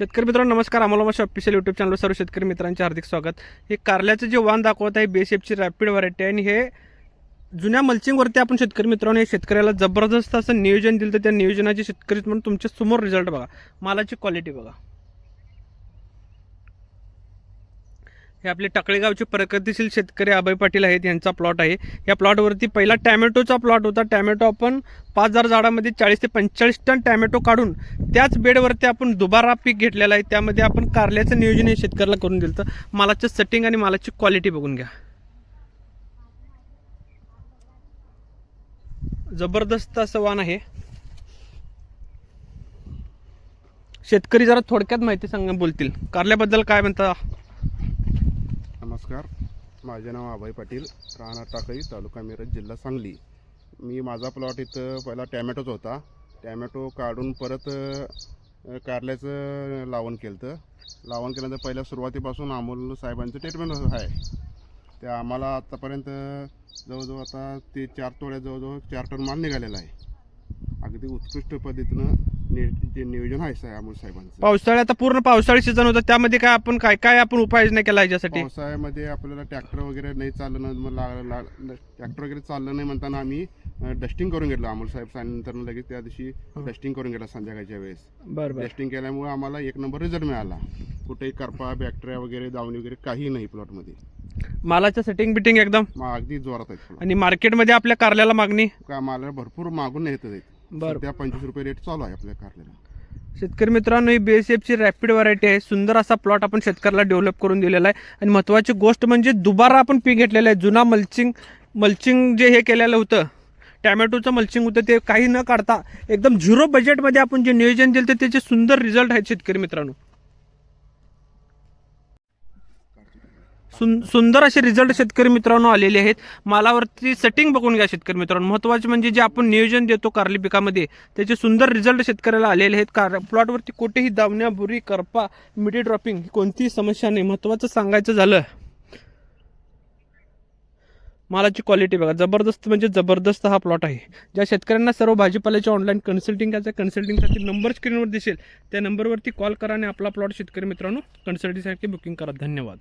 शेतकरी मित्रांनो नमस्कार. आम्हाला माझ्या ऑफिशियल यूट्यूब चॅनल सर्व शेतकरी मित्रांचे हार्दिक स्वागत. हे कारल्याचं जे वाण दाखवत आहे बेशेपची रॅपिड व्हरायटी आहे आणि हे जुन्या मल्चिंगवरती आपण शेतकरी मित्रांनो हे शेतकऱ्याला जबरदस्त असं नियोजन दिलं तर त्या नियोजनाचे शेतकरी म्हणून तुमच्यासमोर रिझल्ट बघा. मालाची क्वालिटी बघा. हे आपले टाकळेगावचे प्रगतीशील शेतकरी अभय पाटील आहेत यांचा प्लॉट आहे. या प्लॉटवरती पहिला टॅमॅटोचा प्लॉट होता. टॅमॅटो आपण पाच हजार झाडामध्ये चाळीस ते पंचेचाळीस टन टॅमॅटो काढून त्याच बेडवरती आपण दुबारा पीक घेतलेलं आहे. त्यामध्ये आपण कारल्याचं नियोजन हे शेतकऱ्याला करून दिलं तर मालाचं सेटिंग आणि मालाची क्वालिटी बघून घ्या. जबरदस्त असं वाण आहे. शेतकरी जरा थोडक्यात माहिती सांगा बोलतील. कारल्याबद्दल काय म्हणता? नमस्कार. माझे नाव अभय पाटील राहणार टाकळी तालुका मिरज जिल्हा सांगली. मी माझा प्लॉट इथं पहिला टॅमॅटोचा होता. टॅमॅटो काढून परत कारल्याचं लावण केलं तर लावण केल्यानंतर पहिल्या सुरुवातीपासून अमोल साहेबांचं ट्रीटमेंट आहे. ते आम्हाला आत्तापर्यंत जवळजवळ आता ते चार तोड्या जवळजवळ चार टन माल निघालेला आहे. अगदी उत्कृष्ट पद्धतीनं नि जे नियोजन आहे अमोल साहेबांचं. पावसाळ्यात आता पूर्ण पावसाळी सीझन होता त्यामध्ये काय आपण काय काय आपण उपाययोजना केला याच्यासाठी? पावसाळ्यामध्ये आपल्याला ट्रॅक्टर वगैरे नाही चाललं ना मग ला- ला- ट्रॅक्टर वगैरे चाललं नाही म्हणताना आम्ही डस्टिंग करून घेतलं अमोल साहेब सांगितल्यानंतर लगेच त्या दिवशी डस्टिंग करून घेतलं संध्याकाळच्या वेळेस. बरं बरं. डस्टिंग केल्यामुळे आम्हाला एक नंबर रिझल्ट मिळाला. कुठेही करपा बॅक्टेरिया वगैरे दावणी वगैरे काही नाही प्लॉटमध्ये मालाचं सेटिंग बिटिंग एकदम? मग अगदी जोरात आहेत plot. आणि मार्केटमध्ये आपल्या कारल्याला मागणी? का मला भरपूर मागून येत आहेत. बरं. त्या पंचवीस रुपये रेट चालू आहे आपल्या कारल्याला शेतकरी मित्रांनो ही बीएसएफची रॅपिड व्हरायटी आहे. सुंदर असा प्लॉट आपण शेतकऱ्याला डेव्हलप करून दिलेला आहे. आणि महत्त्वाची गोष्ट म्हणजे दुबारा आपण पीक घेतलेलं आहे. जुना मल्चिंग मल्चिंग जे हे केलेलं होतं टॅमॅटोचं मल्चिंग होतं ते काही न काढता एकदम झिरो बजेटमध्ये आपण जे नियोजन दिलं तर त्याचे सुंदर रिझल्ट आहेत शेतकरी मित्रांनो. सुं सुंदर असे रिझल्ट शेतकरी मित्रांनो आलेले आहेत. मालावरती सेटिंग बघून घ्या शेतकरी मित्रांनो. महत्त्वाचे म्हणजे जे आपण नियोजन देतो कारली पिकामध्ये त्याचे सुंदर रिझल्ट शेतकऱ्याला आलेले आहेत. कार प्लॉटवरती कुठेही दावण्या बुरी करपा मिडी ड्रॉपिंग कोणतीही समस्या नाही. महत्त्वाचं सांगायचं झालं. मालाची क्वालिटी बघा. जबरदस्त म्हणजे जबरदस्त हा प्लॉट आहे. ज्या शेतकऱ्यांना सर्व भाजीपाल्याच्या ऑनलाईन कन्सल्टिंग करायचं कन्सल्टिंगसाठी नंबर स्क्रीनवर दिसेल त्या नंबरवरती कॉल करा आणि आपला प्लॉट शेतकरी मित्रांनो कन्सल्टिंगसाठी बुकिंग करा. धन्यवाद.